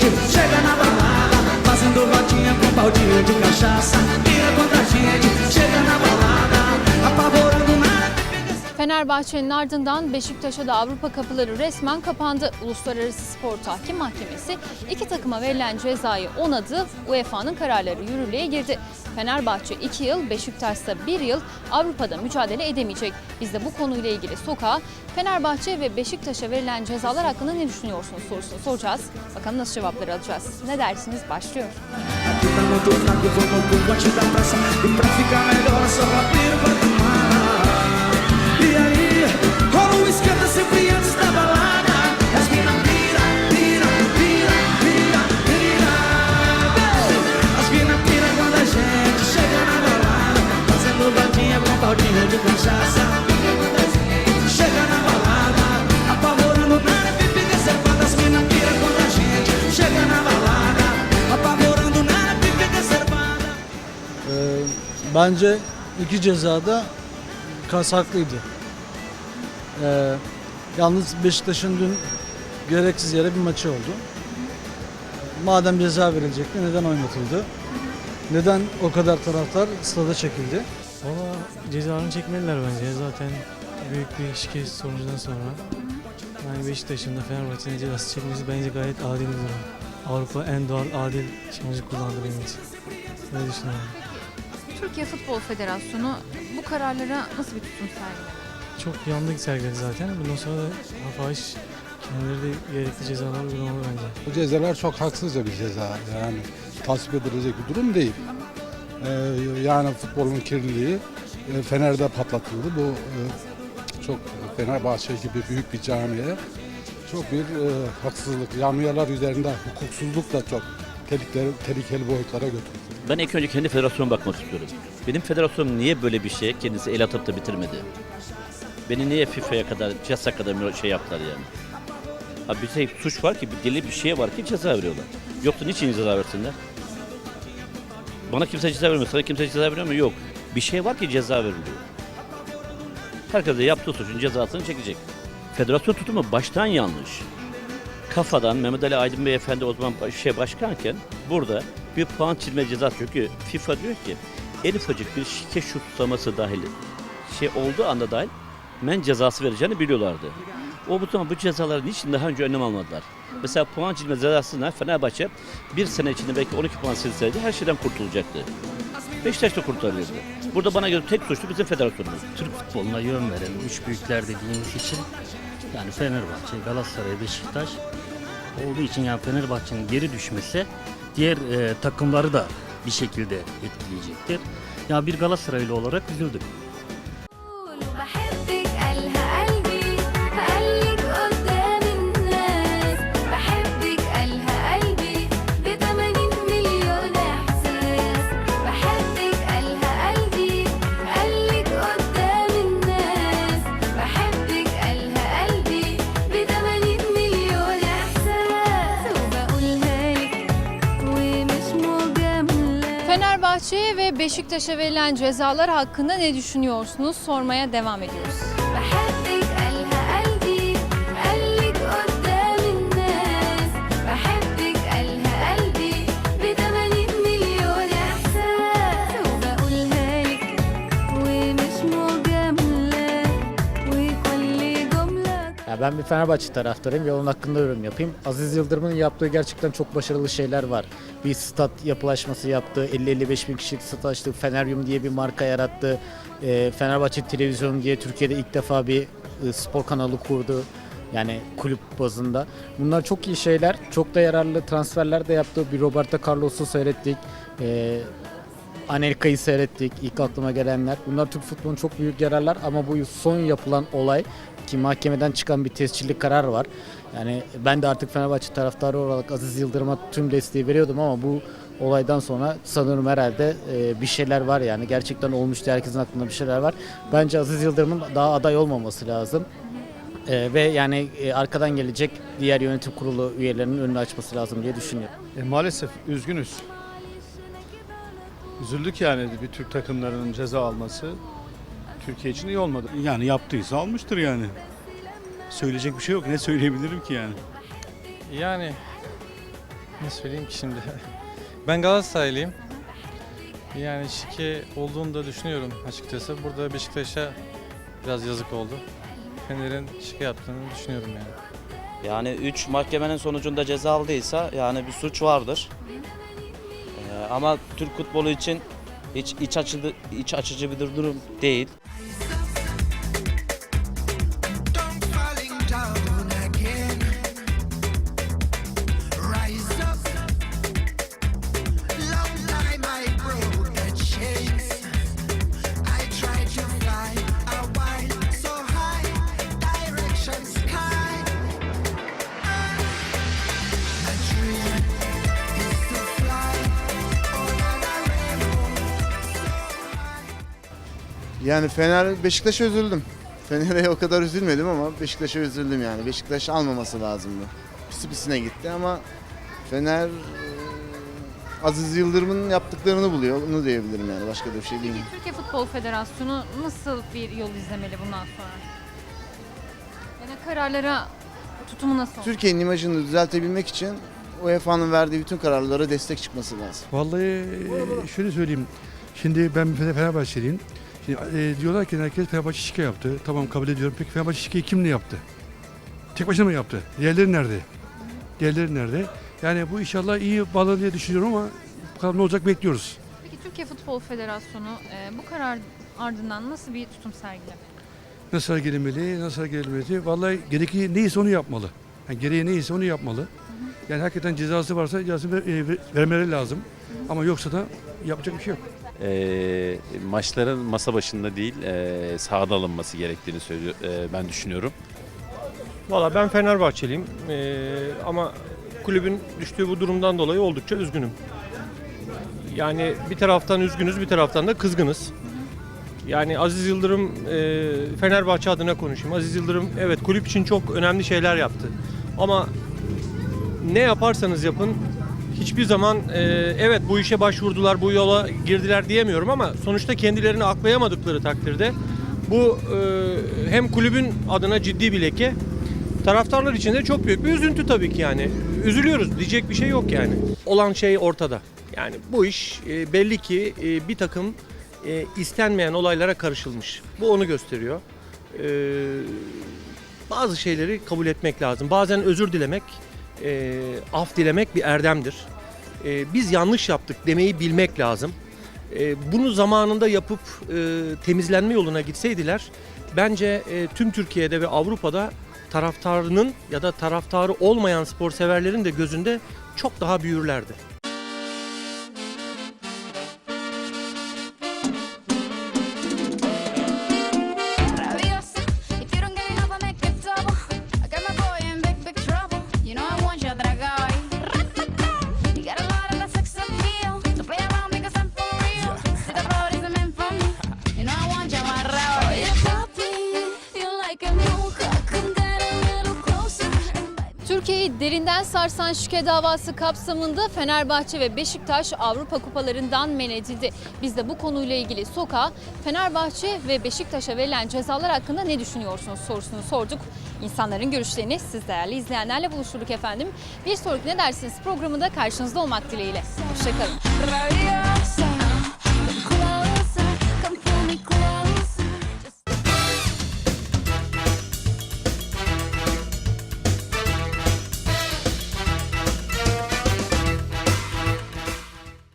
Chega na balada, fazendo rodinha com baldinho de cachaça. Fenerbahçe'nin ardından Beşiktaş'a da Avrupa kapıları resmen kapandı. Uluslararası Spor Tahkim Mahkemesi iki takıma verilen cezayı onadı. UEFA'nın kararları yürürlüğe girdi. Fenerbahçe 2 yıl, Beşiktaş'sa 1 yıl Avrupa'da mücadele edemeyecek. Biz de bu konuyla ilgili sokağa Fenerbahçe ve Beşiktaş'a verilen cezalar hakkında ne düşünüyorsunuz sorusunu soracağız. Bakalım nasıl cevapları alacağız. Ne dersiniz? Başlıyor. Aqui bence iki cezada kas haklıydı. Ee, yalnız Beşiktaş'ın dün gereksiz yere bir maçı oldu. Madem ceza verilecekti neden oynatıldı? Neden o kadar taraftar stada çekildi? Valla cezalarını çekmeliler bence. Zaten büyük bir şikayet sonucundan sonra. Yani Beşiktaş'ın da Fenerbahçe'nin cezası çekmesi bence gayet adil bir durum. Avrupa en doğal adil sonucu kullandı benim için. Öyle düşünüyorum. Türkiye Futbol Federasyonu bu kararlara nasıl bir tutum sergiledi? Çok yandık sergiledi zaten. Bundan sonra da fahiş kendileri de gerekli cezalar uygulamalı bence. Bu cezalar çok haksızca bir ceza yani tasvip edilecek bir durum değil. Ee, yani futbolun kirliliği e, Fener'de patlatıldı. Bu e, çok Fenerbahçe gibi büyük bir camiye çok bir e, haksızlık, camialar üzerinde hukuksuzluk da çok tehlikeli, tehlikeli boyutlara götürdü. Ben ilk önce kendi federasyona bakmak istiyorum. Benim federasyonum niye böyle bir şeye kendisi el atıp da bitirmedi? Beni niye FIFA'ya kadar, CESA kadar şey yaptılar yani? Ha bir şey suç var ki, bir deli bir şey var ki ceza veriyorlar. Yoksa niçin ceza versinler? Bana kimse ceza vermiyor, sana kimse ceza veriyor mu? Yok. Bir şey var ki ceza veriliyor. Herkes de yaptığı suçun cezasını çekecek. Federasyon tutumu baştan yanlış. Kafadan Mehmet Ali Aydın Beyefendi o zaman şey başkanken burada bir puan çizme cezası çünkü FIFA diyor ki en ufacık bir şike şutlaması dahil şey olduğu anda dahil men cezası vereceğini biliyorlardı. O bu zaman bu cezaları niçin daha önce önlem almadılar? Mesela puan çizme cezasına Fenerbahçe bir sene içinde belki 12 puan silseydi her şeyden kurtulacaktı. Beşiktaş da kurtarıyordu. Burada bana göre tek suçlu bizim federasyonumuz. Türk futboluna yön veren üç büyükler dediğimiz için yani Fenerbahçe, Galatasaray, Beşiktaş olduğu için yani Fenerbahçe'nin geri düşmesi diğer e, takımları da bir şekilde etkileyecektir. Ya bir Galatasaraylı olarak üzüldük. Fenerbahçe'ye ve Beşiktaş'a verilen cezalar hakkında ne düşünüyorsunuz? Sormaya devam ediyoruz. Ben bir Fenerbahçe taraftarıyım ve onun hakkında yorum yapayım. Aziz Yıldırım'ın yaptığı gerçekten çok başarılı şeyler var. Bir stat yapılaşması yaptı, 50-55 bin kişilik stat açtı, Feneryum diye bir marka yarattı. Ee, Fenerbahçe Televizyon diye Türkiye'de ilk defa bir e, spor kanalı kurdu. Yani kulüp bazında. Bunlar çok iyi şeyler. Çok da yararlı transferler de yaptı. Bir Roberto Carlos'u seyrettik. Ee, Anelka'yı seyrettik. İlk aklıma gelenler. Bunlar Türk futbolunun çok büyük yararlar ama bu son yapılan olay ki mahkemeden çıkan bir tescilli karar var. Yani ben de artık Fenerbahçe taraftarı olarak Aziz Yıldırım'a tüm desteği veriyordum ama bu olaydan sonra sanırım herhalde e, bir şeyler var yani. Gerçekten olmuştu herkesin aklında bir şeyler var. Bence Aziz Yıldırım'ın daha aday olmaması lazım. E, ve yani e, arkadan gelecek diğer yönetim kurulu üyelerinin önünü açması lazım diye düşünüyorum. E, maalesef üzgünüz. Üzüldük yani bir Türk takımlarının ceza alması Türkiye için iyi olmadı. Yani yaptıysa almıştır yani. Söyleyecek bir şey yok. Ne söyleyebilirim ki yani? Yani ne söyleyeyim ki şimdi? Ben Galatasaraylıyım. Yani şike olduğunu da düşünüyorum açıkçası. Burada Beşiktaş'a biraz yazık oldu. Fener'in şike yaptığını düşünüyorum yani. Yani 3 mahkemenin sonucunda ceza aldıysa yani bir suç vardır. Ama Türk futbolu için hiç iç açıcı, iç açıcı bir durum değil. Yani Fener Beşiktaş'a üzüldüm. Fener'e o kadar üzülmedim ama Beşiktaş'a üzüldüm yani. Beşiktaş almaması lazımdı. Pisi pisine gitti ama Fener e, Aziz Yıldırım'ın yaptıklarını buluyor. Onu diyebilirim yani. Başka da bir şey değil. Peki Türkiye Futbol Federasyonu nasıl bir yol izlemeli bundan sonra? Yani kararlara tutumu nasıl olmalı? Türkiye'nin imajını düzeltebilmek için UEFA'nın verdiği bütün kararlara destek çıkması lazım. Vallahi e, şöyle söyleyeyim. Şimdi ben Fener- Fenerbahçeliyim. Şimdi e, diyorlar ki herkes Fenerbahçe şike yaptı. Tamam kabul ediyorum. Peki Fenerbahçe şikeyi kimle yaptı? Tek başına mı yaptı? Diğerleri nerede? Diğerleri nerede? Yani bu inşallah iyi bağlanır diye düşünüyorum ama bakalım ne olacak bekliyoruz. Peki Türkiye Futbol Federasyonu e, bu karar ardından nasıl bir tutum sergilemeli? Nasıl gelinmeli, nasıl gelinmeli? Vallahi gerekli neyse onu yapmalı. Yani gereği neyse onu yapmalı. Yani hakikaten cezası varsa cezasını ver- e, ver- vermeleri lazım. Ama yoksa da yapacak bir şey yok. E, maçların masa başında değil e, sahada alınması gerektiğini söylüyor, e, ben düşünüyorum. Valla ben Fenerbahçeliyim Ee, ama kulübün düştüğü bu durumdan dolayı oldukça üzgünüm. Yani bir taraftan üzgünüz bir taraftan da kızgınız. Yani Aziz Yıldırım e, Fenerbahçe adına konuşayım. Aziz Yıldırım evet kulüp için çok önemli şeyler yaptı. Ama ne yaparsanız yapın hiçbir zaman e, evet bu işe başvurdular, bu yola girdiler diyemiyorum ama sonuçta kendilerini aklayamadıkları takdirde bu e, hem kulübün adına ciddi bir leke, taraftarlar için de çok büyük bir üzüntü tabii ki yani. Üzülüyoruz diyecek bir şey yok yani. Olan şey ortada. Yani bu iş e, belli ki e, bir takım e, istenmeyen olaylara karışılmış. Bu onu gösteriyor. E, bazı şeyleri kabul etmek lazım. Bazen özür dilemek, e, af dilemek bir erdemdir. E, biz yanlış yaptık demeyi bilmek lazım. E, bunu zamanında yapıp e, temizlenme yoluna gitseydiler bence e, tüm Türkiye'de ve Avrupa'da taraftarının ya da taraftarı olmayan spor severlerin de gözünde çok daha büyürlerdi. Türkiye'yi derinden sarsan şike davası kapsamında Fenerbahçe ve Beşiktaş Avrupa kupalarından men edildi. Biz de bu konuyla ilgili sokağa Fenerbahçe ve Beşiktaş'a verilen cezalar hakkında ne düşünüyorsunuz sorusunu sorduk. İnsanların görüşlerini siz değerli izleyenlerle buluşturduk efendim. Bir sonraki ne dersiniz programında karşınızda olmak dileğiyle. Hoşçakalın.